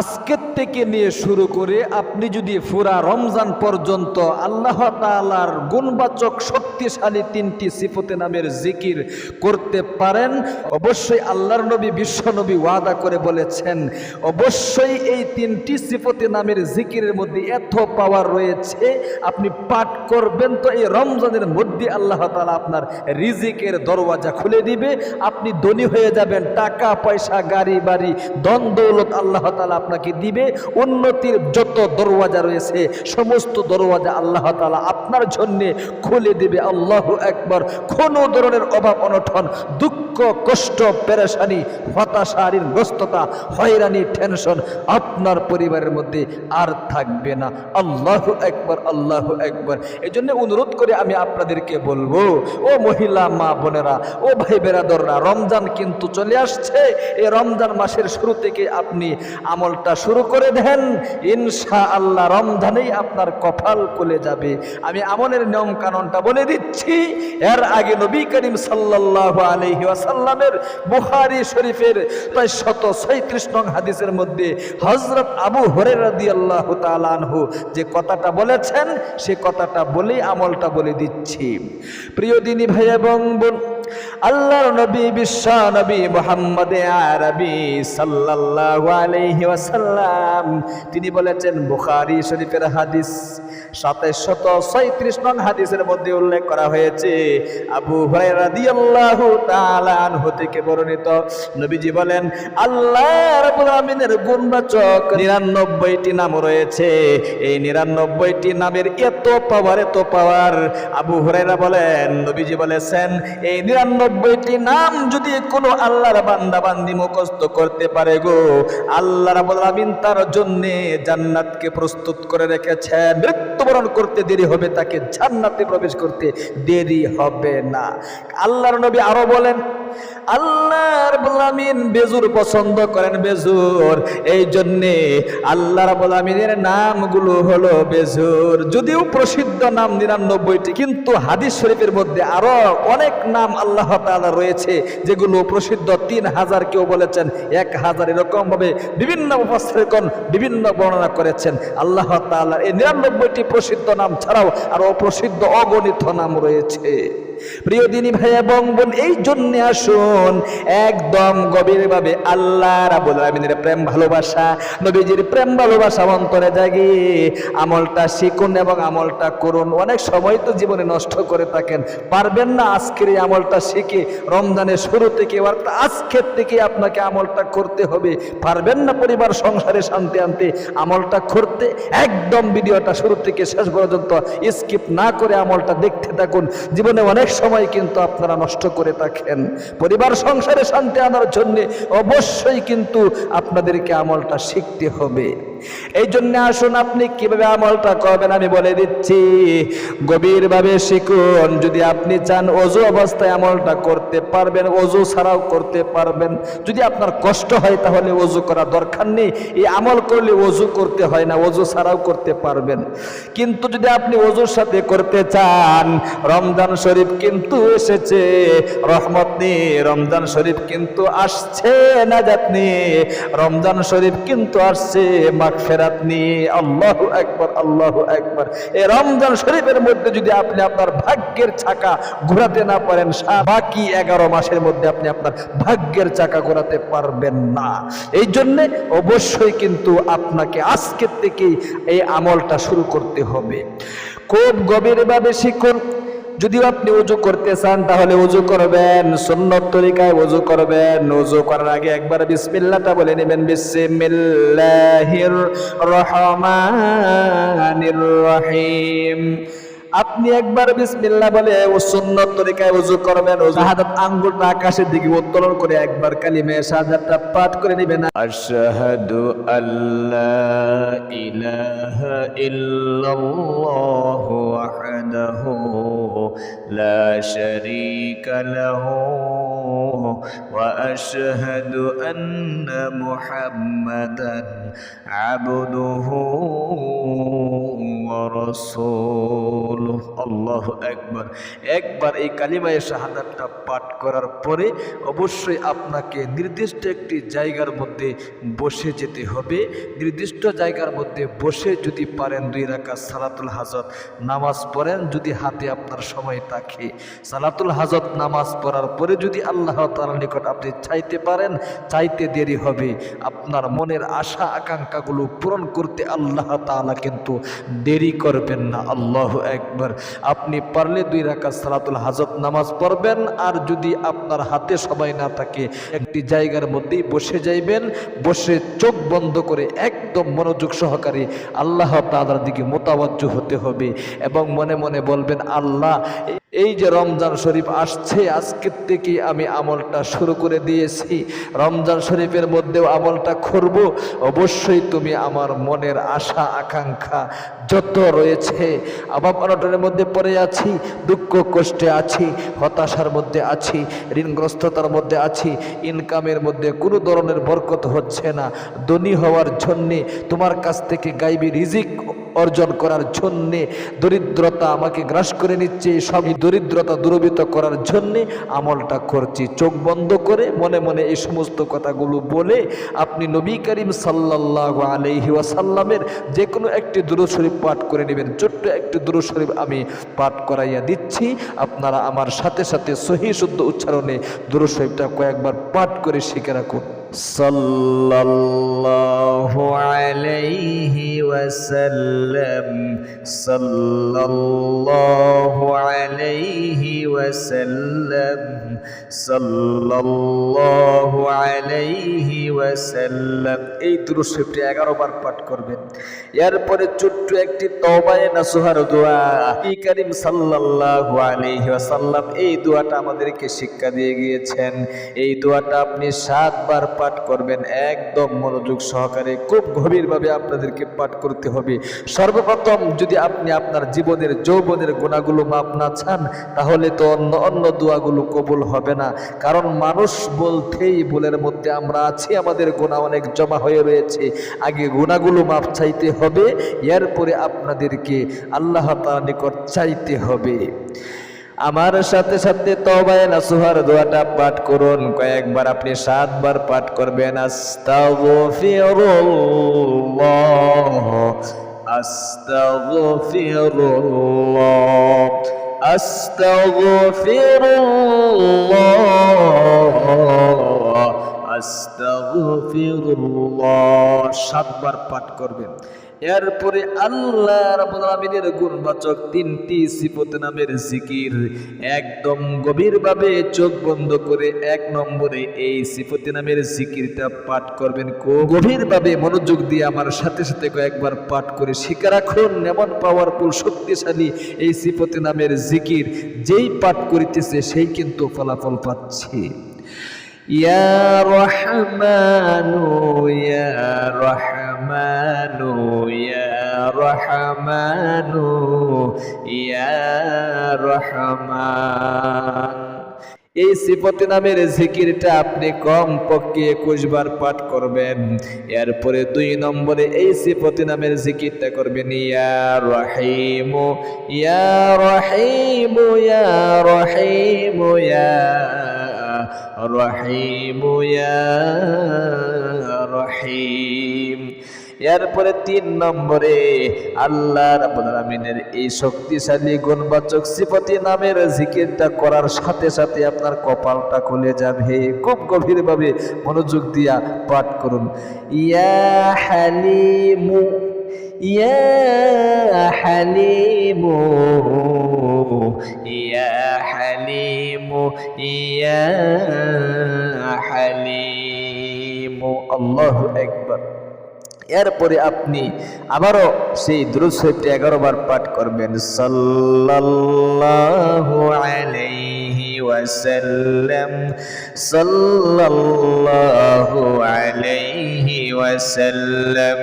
আজকের থেকে নিয়ে শুরু করে আপনি যদি ফুরা রমজান পর্যন্ত আল্লাহ তালার গুণবাচক শক্তিশালী তিনটি সিফতে নামের জিকির করতে পারেন, অবশ্যই আল্লাহর নবী, বিশ্ব নবী ওয়াদা করে বলেছেন, অবশ্যই এই তিনটি সিফতে নামের জিকিরের মধ্যে এত পাওয়ার রয়েছে, আপনি পাঠ করবেন তো এই রমজানের মধ্যে আল্লাহ তালা আপনার রিজিকের দরওয়াজা খুলে দিবে, আপনি ধনী হয়ে যাবেন, টাকা, পয়সা, গাড়ি, বাড়ি দন আল্লাহ তাআলা আপনাকে দিবে। উন্নতির যত দরওয়াজা রয়েছে, সমস্ত দরওয়াজা আল্লাহ তাআলা আপনার জন্যে খুলে দিবে। আল্লাহ একবার কোনো ধরনের অভাব, অনটন, দুঃখ, কষ্ট, পেরেশানি হতাশা ঋণগ্রস্ততা হয়রানি, টেনশন আপনার পরিবারের মধ্যে আর থাকবে না। আল্লাহ একবার আল্লাহ একবার এই জন্য অনুরোধ করে আমি আপনাদেরকে বলব, ও মহিলা, মা বোনেরা, ও ভাই বেরাদররা রমজান কিন্তু চলে আসছে। এই রমজান মাসের শুরু থেকে আপনি আমলটা শুরু করে দেন ইনশা আল্লাহ রমজানেই আপনার কপাল খুলে যাবে। আমি আমলের নিয়ম কানুনটা বলে দিচ্ছি, এর আগে নবী করিম সাল্লাল্লাহু আলাইহি ওয়াসাল্লামের বুখারী শরীফের প্রায় শত ছয়ত্রিশ নং হাদিসের মধ্যে হজরত আবু হরে তাআলা আনহু যে কথাটা বলেছেন, সে কথাটা বলেই আমলটা বলে দিচ্ছি। প্রিয় দিনী ভাই এবং বোন আল্লাহর নবী, বিশ্ব নবী মোহাম্মদ আরবি সাল্লাল্লাহু আলাইহি ওয়াসাল্লাম। তিনি বলেছেন, বুখারী শরীফের হাদিস সাতাইশ শত ছয়ত্রিশ নং হাদিসের মধ্যে উল্লেখ করা হয়েছে, আবু হুরায়রা রাদিয়াল্লাহু তাআলা আনহু থেকে বর্ণিত। নবীজি বলেন, আল্লাহ রাব্বুল আমিনের গুণবাচক 99টি নাম রয়েছে। এই 99টি নামের এত পাওয়ার এত পাওয়ার আবু হুরায়রা বলেন, নবীজি বলেছেন, এই নিরানব্বইটি নাম যদি কোনো আল্লাহর বান্দা বান্দি মুখস্থ করতে পারে গো, আল্লাহ আমিন তার জন্যে জান্নাতকে প্রস্তুত করে রেখেছে। মৃত্যুবরণ করতে দেরি হবে, তাকে জান্নাতে প্রবেশ করতে দেরি হবে না। আল্লাহর নবী আরও বলেন আল্লাহ রাব্বুল আমিন বেজুর পছন্দ করেন বেজুর। এই জন্যে আল্লাহ রাব্বুল আমিনের নামগুলো হলো বেজুর। যদিও প্রসিদ্ধ নাম নিরানব্বইটি, কিন্তু হাদিস শরীফের মধ্যে আরও অনেক নাম আল্লাহ তাআলা রয়েছে, যেগুলো প্রসিদ্ধ তিন হাজার কেউ বলেছেন, এক হাজার এরকম ভাবে বিভিন্ন মুফাসসিরগণ বিভিন্ন বর্ণনা করেছেন। আল্লাহ তাআলার এই নিরানব্বইটি প্রসিদ্ধ নাম ছাড়াও আরও প্রসিদ্ধ অগণিত নাম রয়েছে। প্রিয় দিনী ভাই এবং বোন, এই জন্য আসুন একদম গভীরভাবে আল্লাহ রাবুল আলমিনের প্রেম ভালোবাসা, নবীজির প্রেম ভালোবাসা অন্তরে জাগি, আমলটা শিখুন এবং আমলটা করুন। অনেক সময় তো জীবনে নষ্ট করে থাকেন। পারবেন না আজকের এই আমলটা শিখে, রমজানের শুরু থেকে অর্থাৎ আজকের থেকে আপনাকে আমলটা করতে হবে। পারবেন না পরিবার, সংসারে শান্তি আনতে। আমলটা করতে একদম ভিডিওটা শুরু থেকে শেষ পর্যন্ত স্কিপ না করে আমলটা দেখতে থাকুন। জীবনে অনেক সময় কিন্তু আপনারা নষ্ট করে থাকেন। পরিবার সংসারে শান্তি আনার জন্যে অবশ্যই কিন্তু আপনাদেরকে আমলটা শিখতে হবে। এই জন্য আসুন আপনি কীভাবে আমলটা করবেন আমি বলে দিচ্ছি। গভীরভাবে শিখুন, যদি আপনি চান অজু অবস্থায় আমলটা করতে পারবেন, অজু ছাড়াও করতে পারবেন। যদি আপনার কষ্ট হয় তাহলে অজু করা দরকার নেই। এই আমল করলে অজু করতে হয় না, অজু ছাড়াও করতে পারবেন। কিন্তু যদি আপনি অজুর সাথে করতে চান, রমজান শরীফ কিন্তু এসেছে। রহমত নিয়ে রমজান শরীফ কিন্তু আসছে, নাজাত নিয়ে। রমজান শরীফ কিন্তু আসছে মাগফেরাত নিয়ে আল্লাহ একবার আল্লাহ একবার এই রমজান শরীফের মধ্যে যদি আপনি আপনার ভাগ্যের চাকা ঘোরাতে না পারেন বাকি এগারো মাসের মধ্যে আপনি আপনার ভাগ্যের চাকা ঘোরাতে পারবেন না। এই জন্যে অবশ্যই কিন্তু আপনাকে আজকের থেকেই এই আমলটা শুরু করতে হবে। খুব গভীরভাবে শিখুন যদিও আপনি উজু করতে চান, তাহলে উজু করবেন। সুন্নত তরিকায় উজু করবেন। উজু করার আগে একবার বিসমিল্লাহটা বলে নেবেন। বিসমিল্লাহির রহমানির রহিম আপনি একবার বিসমিল্লাহ বলে ও সুন্নত তরিকায় উজু করবেন। ও শাহাদাত আঙ্গুলটা আকাশের দিকে উত্তোলন করে একবার কালিমে শাহাদাতটা পাঠ করে নেবেন। আশহাদু আল্লাহ ইলাহা ইল্লাল্লাহু ওয়াহদাহু লাহু ওয়া আশহাদু আন্না মুহাম্মাদান আবদুহু ওয়া রাসূলুহু বলো আল্লাহ একবার এই কালিমায় শাহাদাতটা পাঠ করার পরে অবশ্যই আপনাকে নির্দিষ্ট একটি জায়গার মধ্যে বসে যেতে হবে। নির্দিষ্ট জায়গার মধ্যে বসে যদি পারেন দুই রাকাত সালাতুল হাজত, নামাজ পড়েন, যদি হাতে আপনার সময় থাকে। সালাতুল হাজত নামাজ পড়ার পরে যদি আল্লাহ তালার নিকট আপনি চাইতে পারেন, চাইতে দেরি হবে। আপনার মনের আশা, আকাঙ্ক্ষাগুলো পূরণ করতে আল্লাহ তাআলা কিন্তু দেরি করবেন না। আল্লাহ একবার আপনি পারলে দুই রাকাত সালাতুল হাজত নামাজ পড়বেন আর যদি আপনার হাতে সময় না থাকে, একটি জায়গার মধ্যেই বসে যাইবেন, বসে চোখ বন্ধ করে একদম মনোযোগ সহকারে আল্লাহ তালার দিকে মোতাবজ্জ হতে হবে এবং মনে মনে বলবেন, আল্লাহ এই যে রমজান শরীফ আসছে আজকের থেকে আমি আমলটা শুরু করে দিয়েছি। রমজান শরীফের মধ্যেও আমলটা করব। অবশ্যই তুমি আমার মনের আশা, আকাঙ্ক্ষা যত রয়েছে, অভাব অনটনের মধ্যে পড়ে আছি, দুঃখ কষ্টে আছি, হতাশার মধ্যে আছি, ঋণগ্রস্ততার মধ্যে আছি ইনকামের মধ্যে কোনো ধরনের বরকত হচ্ছে না। ধনী হওয়ার জন্যে তোমার কাছ থেকে গাইবি রিজিক অর্জন করার জন্যে দরিদ্রতা আমাকে গ্রাস করে নিচ্ছে, সবই দরিদ্রতা দূরবিত করার জন্যে আমলটা করছি। চোখ বন্ধ করে মনে মনে এই সমস্ত কথাগুলো বলে আপনি নবী করিম সাল্লাহ আলহি ওয়াসাল্লামের যে কোনো একটি দুরু শরীফ পাঠ করে নেবেন। ছোট্ট একটি দুরু শরীফ আমি পাঠ করাইয়া দিচ্ছি। আপনারা আমার সাথে সাথে সহি শুদ্ধ উচ্চারণে দুরু শরীফটা কয়েকবার পাঠ করে শিখে রাখুন সাল্লাল্লাহু আলাইহি ওয়াসাল্লাম, সাল্লাল্লাহু আলাইহি ওয়াসাল্লাম, সাল্লাল্লাহু আলাইহি ওয়াসাল্লাম। এই দুরূদটি 11 বার পাঠ করবেন। এরপরে ছোট্ট একটি তওবায়ে নাসুহার দোয়া। নবী করিম সাল্লাল্লাহু আলাইহি এই দোয়াটা আমাদেরকে শিক্ষা দিয়ে গিয়েছেন। এই দোয়াটা আপনি সাতবার পাঠ করবেন, একদম মনোযোগ সহকারে, খুব গভীরভাবে আপনাদেরকে পাঠ করতে হবে। সর্বপ্রথম যদি আপনি আপনার জীবনের যৌবনের গুণাগুলো মাপ না চান, তাহলে তো অন্য অন্য দোয়াগুলো কবুল হবে না। কারণ মানুষ বলতেই বলের মধ্যে আমরা আছি, আমাদের গুণা অনেক জমা হয়ে রয়েছে। আগে গুণাগুলো মাপ চাইতে হবে, এরপরে আপনাদেরকে আল্লাহ তাআলার নিকট চাইতে হবে। আমার সাথে সাথে তবায় নাসুহার দোয়াটা পাঠ করুন। কয়েকবার আপনি সাতবার পাঠ করবেন। আস্তাগফিরুল্লাহ আস্তাগফিরুল্লাহ আস্তাগফিরুল্লাহ। সাতবার পাঠ করবেন। এরপরে আল্লাহ রাবুলের গুণবাচক তিনটি সিপত নামের জিকির একদম গভীরভাবে চোখ বন্ধ করে এক নম্বরে এই সিপতি নামের জিকিরটা পাঠ করবেন গভীরভাবে মনোযোগ দিয়ে আমার সাথে সাথে কয়েকবার পাঠ করে শিখে রাখুন। এমন পাওয়ারফুল শক্তিশালী এই সিপতি নামের জিকির যেই পাঠ করিতেছে সেই কিন্তু ফলাফল পাচ্ছে। ইয়া রহমানু ইয়া রহমানু। রহমানু, ইয়া রহমান। এই সিফতি নামের জিকিরটা আপনি কম পক্ষে একুশ বার পাঠ করবেন। এরপরে দুই নম্বরে এই সিফতি নামের জিকিরটা করবেন, ইয়া রহিম ইয়া রহিম ইয়া রহিম ইয়া রহিম ইয়া রহিম। এরপরে তিন নম্বরে আল্লাহ আলামিনের এই শক্তিশালী গুণবাচক সিফতি নামের জিকিরটা করার সাথে সাথে আপনার কপালটা খুলে যাবে। খুব গভীরভাবে মনোযোগ দিয়া পাঠ করুন। ইয়া হালিমু ইয়া হালিমু ইয়া হালিমু ইয়া হালিমু। আল্লাহু আকবার। এরপরে আপনি আবারও সেই দুরুদ এগারো বার পাঠ করবেন। সাল্লাহ আলাইহি আলাইহি وسلم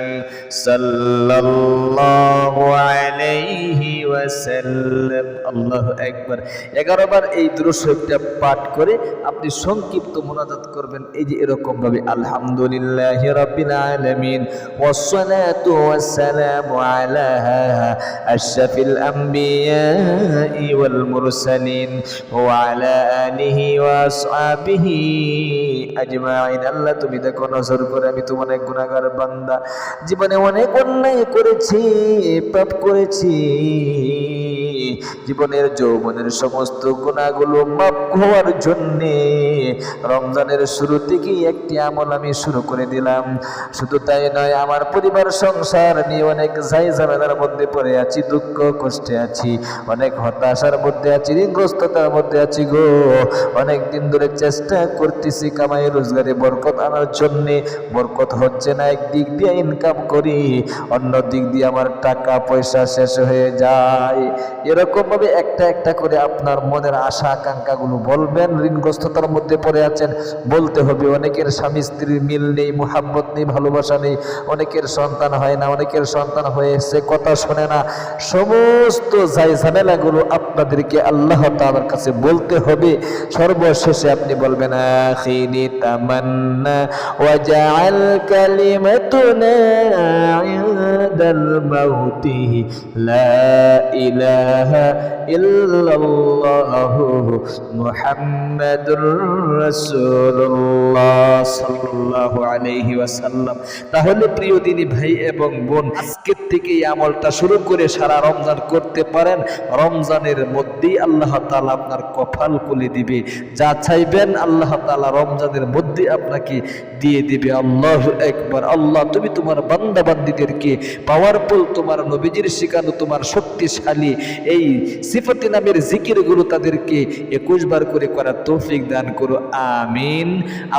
صلى الله عليه وسلم الله أكبر এগারো বার এই দুরুশরীফটা পাঠ করে আপনি সংক্ষিপ্ত মোনাজাত করবেন এই যে এরকম ভাবে আলহামদুলিল্লাহ রাব্বিল আলামিন والصلاة والسلام على أشرف الأنبياء والمرسلين وعلى آله وأصحابه أجمعين আল্লাহ তুমি দেখো নজর করে আমি তোমার এক গুণাগার বান্দা। জীবনে অনেক অন্যায় করেছি পাপ করেছি। জীবনের যৌবনের সমস্ত গুণাগুলো মাপ হওয়ার জন্যে রমজানের শুরু থেকেই একটি আমল আমি শুরু করে দিলাম। শুধু তাই নয়, আমার পরিবার, সংসার নিয়ে অনেক যাই ঝামেলার মধ্যে পড়ে আছি, দুঃখ, কষ্টে আছি, অনেক হতাশার মধ্যে আছি, ঋণগ্রস্ততার মধ্যে আছি গো। অনেক দিন ধরে চেষ্টা করতেছি কামাই, রোজগারে বরকত আনার জন্যে। বরকত হচ্ছে না, একদিক দিয়ে ইনকাম করি, অন্য দিক দিয়ে আমার টাকা পয়সা শেষ হয়ে যায়। এরকম ভাবে একটা একটা করে আপনার মনের আশা, আকাঙ্ক্ষাগুলো বলবেন। ঋণগ্রস্ততার মধ্যে পড়ে আছেন, বলতে হবে, অনেকের স্বামী স্ত্রীর মিল নেই, মোহাব্বত নেই, ভালোবাসা নেই, অনেকের সন্তান হয় না, অনেকের সন্তান হয়েছে, কথা শোনে না। সমস্ত যাই ঝামেলাগুলো আপনাদেরকে আল্লাহ তাআলার কাছে বলতে হবে। সর্বশেষে আপনি বলবেন, আখিরি তামান্না তাহলে প্রিয় দিনী ভাই এবং বোন, আজকের থেকে এই আমলটা শুরু করে সারা রমজান করতে পারেন। রমজানের মধ্যেই আল্লাহ তাআলা আপনার কপাল খুলে দিবে। যা চাইবেন আল্লাহ তাআলা রমজানের মধ্যে আপনাকে দিয়ে দিবে। আল্লাহ একবার আল্লাহ, তুমি তোমার বান্দা বান্দিদেরকে পাওয়ারফুল তোমার নবীজির শিখানো, তোমার শক্তিশালী এই সিফতি নামের জিকিরগুলো তাদেরকে একুশ বার করে করার তৌফিক দান করো, আমিন।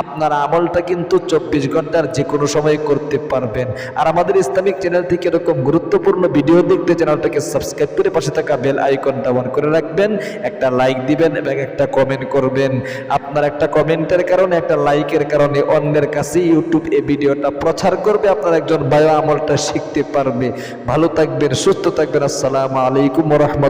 আপনার আমলটা কিন্তু চব্বিশ ঘণ্টার যে কোনো সময় করতে পারবেন। আর আমাদের ইসলামিক চ্যানেল থেকে এরকম গুরুত্বপূর্ণ ভিডিও দেখতে চ্যানেলটাকে সাবস্ক্রাইব করে পাশে থাকা বেল আইকনটা অন করে রাখবেন, একটা লাইক দিবেন এবং একটা কমেন্ট করবেন। আপনার একটা কমেন্টের কারণে, একটা লাইকের কারণে অন্যের কাছে ইউটিউব এই ভিডিওটা প্রচার করবে, আপনার একজন বায়ো আমলটা শিখতে পারবে। ভালো থাকবেন, সুস্থ থাকবেন, আসসালামু আলাইকুম